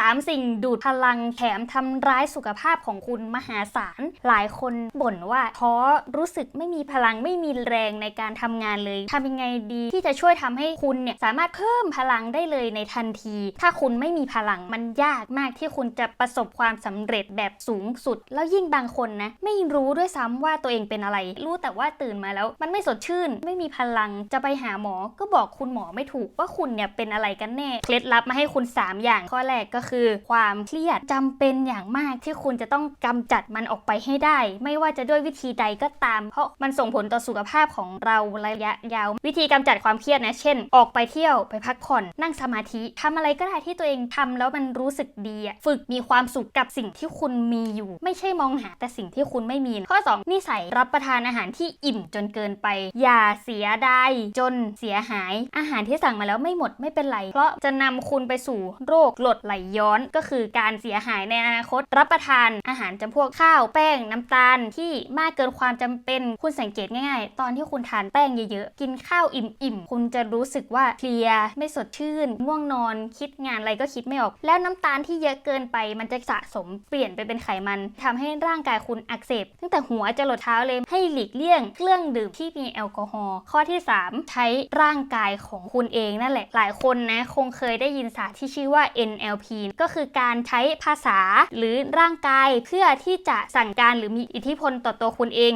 3 สิ่งดูดพลังแถมทำร้ายสุขภาพของคุณมหาศาล หลายคนบ่นว่าท้อรู้สึกไม่มีพลังไม่มีแรงในการทำงานเลยทำยังไงดีที่จะช่วยทำให้คุณเนี่ยสามารถเพิ่มพลังได้เลยในทันที ถ้าคุณไม่มีพลังมันยากมากที่คุณจะประสบความสำเร็จแบบสูงสุด แล้วยิ่งบางคนนะไม่รู้ด้วยซ้ำว่าตัวเองเป็นอะไร รู้แต่ว่าตื่นมาแล้ว มันไม่สดชื่น ไม่มีพลังจะไปหาหมอ ก็บอกคุณหมอไม่ถูกว่าคุณเนี่ยเป็นอะไรกันแน่เคล็ดลับมาให้คุณ 3 อย่างข้อแรกก็คือความเครียดจำเป็นอย่างมากที่คุณจะต้องกำจัดมันออกไปให้ได้ ไม่ว่าจะด้วยวิธีใดก็ตาม เพราะมันส่งผลต่อสุขภาพของเราระยะยาว วิธีกำจัดความเครียดนะ เช่น ออกไปเที่ยวไปพักผ่อนนั่งสมาธิทำอะไรก็ได้ที่ตัวเองทำแล้วมันรู้สึกดีฝึกมีความสุขกับสิ่งที่คุณมีอยู่ ไม่ใช่มองหาแต่สิ่งที่คุณไม่มี ข้อ 2 นิสัยรับประทานอาหารที่อิ่มจนเกินไป อย่าเสียดายจนเสียหาย อาหารที่สั่งมาแล้วไม่หมดไม่เป็นไร เพราะจะนำคุณไปสู่โรคหลดไหลย้อนก็คือการเสียหายในอนาคต รับประทานอาหารจำพวกข้าวแป้งน้ำตาลที่มากเกินความจำเป็นคุณสังเกตง่ายๆ ตอนที่คุณทานแป้งเยอะๆ กินข้าวอิ่มๆ คุณจะรู้สึกว่าเพลียไม่สดชื่นง่วงนอน คิดงานอะไรก็คิดไม่ออก แล้วน้ำตาลที่เยอะเกินไป มันจะสะสมเปลี่ยนไปเป็นไขมันทำให้ร่างกายคุณอักเสบตั้งแต่หัวจะหลดเท้าเลยให้หลีกเลี่ยง เครื่องดื่มที่มีแอลกอฮอล์ข้อที่ 3 ใช้ร่างกายของคุณเองนั่นแหละหลายคนนะคงเคยได้ยินศาสตร์ที่ชื่อว่า NLP ก็คือการใช้ภาษาหรือร่างกายเพื่อที่จะสั่งการหรือมีอิทธิพลต่อตัวคุณเอง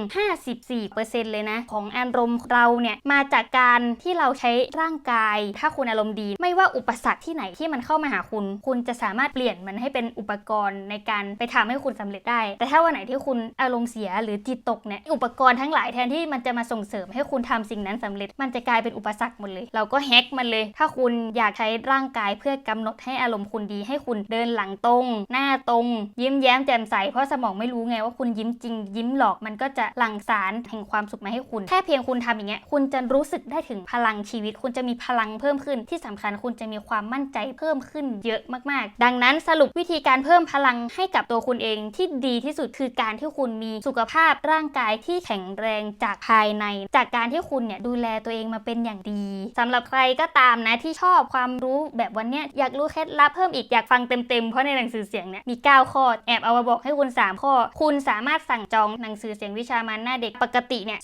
54%เลยนะ ของอารมณ์เราเนี่ยมาจากการที่เราใช้ร่างกาย ถ้าคุณอารมณ์ดี ไม่ว่าอุปสรรคที่ไหนที่มันเข้ามาหาคุณ คุณจะสามารถเปลี่ยนมันให้เป็นอุปกรณ์ในการไปทำให้คุณสำเร็จได้ แต่ถ้าวันไหนที่คุณอารมณ์เสียหรือจิตตกเนี่ยอุปกรณ์ทั้งหลายแทนที่มันจะมาส่งเสริมให้คุณทำสิ่งนั้นสำเร็จ มันจะกลายเป็นอุปสรรคหมดเลย เราก็แฮกมันเลย ถ้าคุณอยากใช้ร่างกายเพื่อกำหนดให้อารมณ์คุณดีให้คุณเดินหลังตรง หน้าตรง ยิ้มแย้มแจ่มใส เพราะสมองไม่รู้ไงว่าคุณยิ้มจริง ยิ้มหลอกมันก็จะหลั่งสารแห่งความสุขมาให้คุณ แค่เพียงคุณทำอย่างเงี้ยคุณจะรู้สึกได้ถึงพลังชีวิต คุณจะมีพลังเพิ่มขึ้น ที่สำคัญคุณจะมีความมั่นใจเพิ่มขึ้นเยอะมากๆ ดังนั้นสรุปวิธีการเพิ่มพลังให้กับตัวคุณเองที่ดีที่สุดคือการที่คุณมีสุขภาพร่างกายที่แข็งแรงจากภายใน จากการที่คุณเนี่ยดูแลตัวเองมาเป็นอย่างดีสำหรับใครก็ตามนะที่ชอบความรู้แบบวันเนี้ยอยากรู้เคล็ดลับเพิ่มอีกอยากฟังเต็มๆ เพราะในหนังสือเสียงเนี่ยมี 9 ข้อ แอบเอามาบอกให้คุณ 3 ข้อ คุณสามารถสั่งจองหนังสือเสียงวิชามันหน้าเด็กปกติเนี่ย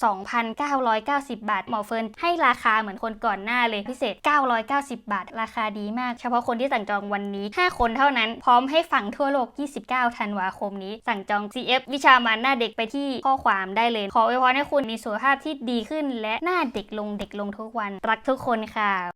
2,990 บาท หมอเฟิร์นให้ราคาเหมือนคนก่อนหน้าเลยพิเศษ 990 บาท ราคาดีมาก เฉพาะคนที่สั่งจองวันนี้ 5 คนเท่านั้น พร้อมให้ฟังทั่วโลก 29 ธันวาคมนี้ สั่งจอง CF วิชามันหน้าเด็กไปที่ข้อความได้เลย ขออวยพรให้คุณมีสุขภาพที่ดีขึ้น และหน้าเด็กลงเด็กลงทุกวัน รักทุกคนค่ะ